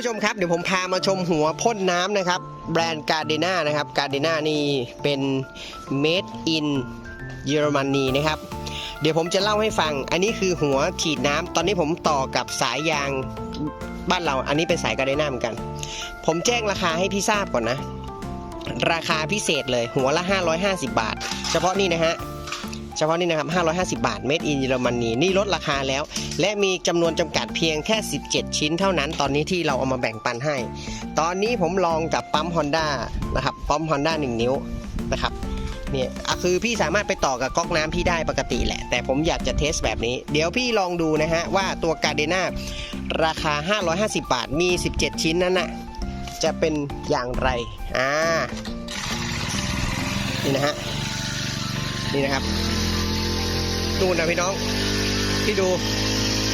ผู้ชมครับเดี๋ยวผมพามาชมหัวพ่นน้ำนะครับ แบรนด์การ์เดน่านะครับการ์เดน่านี่เป็น made in เยอรมนีนะครับ เดี๋ยวผมจะเล่าให้ฟัง อันนี้คือหัวฉีดน้ำตอนนี้ผมต่อกับสายยางบ้านเรา อันนี้เป็นสายการ์เดน่าเหมือนกัน ผมแจ้งราคาให้พี่ทราบก่อนนะ ราคาพิเศษเลยหัวละ 550 บาท เฉพาะนี่นะฮะ เฉพาะนี่นะครับ 550 บาท made in เยอรมนีนี่ลดราคาแล้ว และมีจำนวนจำกัดเพียงแค่ 17 ชิ้นเท่านั้น ตอนนี้ที่เราเอามาแบ่งปันให้ ตอนนี้ผมลองกับปั๊ม Honda นะครับ ปั๊ม Honda 1 นิ้วนะครับเนี่ยคือพี่สามารถไปต่อกับก๊อกน้ำพี่ได้ปกติแหละ แต่ผมอยากจะเทสแบบนี้ เดี๋ยวพี่ลองดูนะฮะ ว่าตัวกาเดนาราคา 550 บาท มี 17 ชิ้นนั้นนะจะเป็นอย่างไร อ่า นี่นะฮะ นี่นะครับ ดูนนะพี่น้องพี่ดู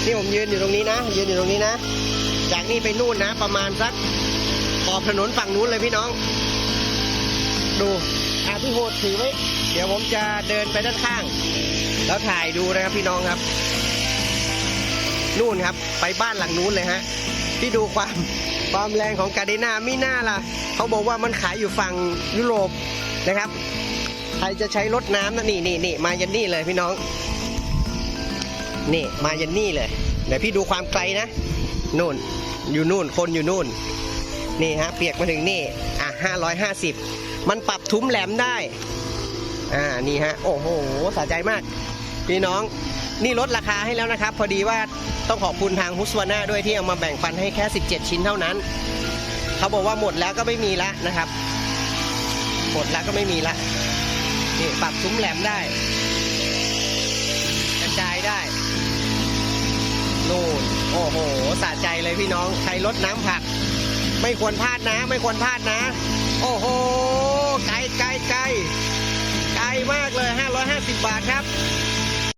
นี่ผมยืนอยู่ตรงนี้นะ ยืนอยู่ตรงนี้นะ จากนี่ไปนู่นนะ ประมาณสักขอบถนนฝั่งนู้นเลยพี่น้อง ดูอาพี่โหดถือไว้ เดี๋ยวผมจะเดินไปด้านข้าง แล้วถ่ายดูนะครับพี่น้องครับ นู่นครับ ไปบ้านหลังนู้นเลยฮะพี่ดูความความแรงของกาเดนามิน่าล่ะ เขาบอกว่ามันขายอยู่ฝั่งยุโรปนะครับ ใครจะใช้รถน้ำนะนี่นี่นี่มายันนี่เลยพี่น้อง นี่มายันนี่เลย เดี๋ยวพี่ดูความไกลนะนู่นอยู่นู่นคนอยู่นู่น นี่ฮะเปียกมาถึงนี่ อะห้าร้อยห้าสิบมันปรับทุ้มแหลมได้ อ่านี่ฮะ โอ้โหสะใจมาก พี่น้องนี่ลดราคาให้แล้วนะครับ พอดีว่าต้องขอบคุณทางฮุสวาน่าด้วยที่เอามาแบ่งปันให้แค่ 17 ชิ้นเท่านั้น เขาบอกว่าหมดแล้วก็ไม่มีละนะครับ หมดแล้วก็ไม่มีละนี่ปรับซุ้มแหลมได้ กระจายได้ นู่น โอ้โหสะใจเลยพี่น้องใครลดน้ำผัก ไม่ควรพลาดนะ ไม่ควรพลาดนะ โอ้โห ไกลไกลไกลไกลมากเลย 550 บาทครับ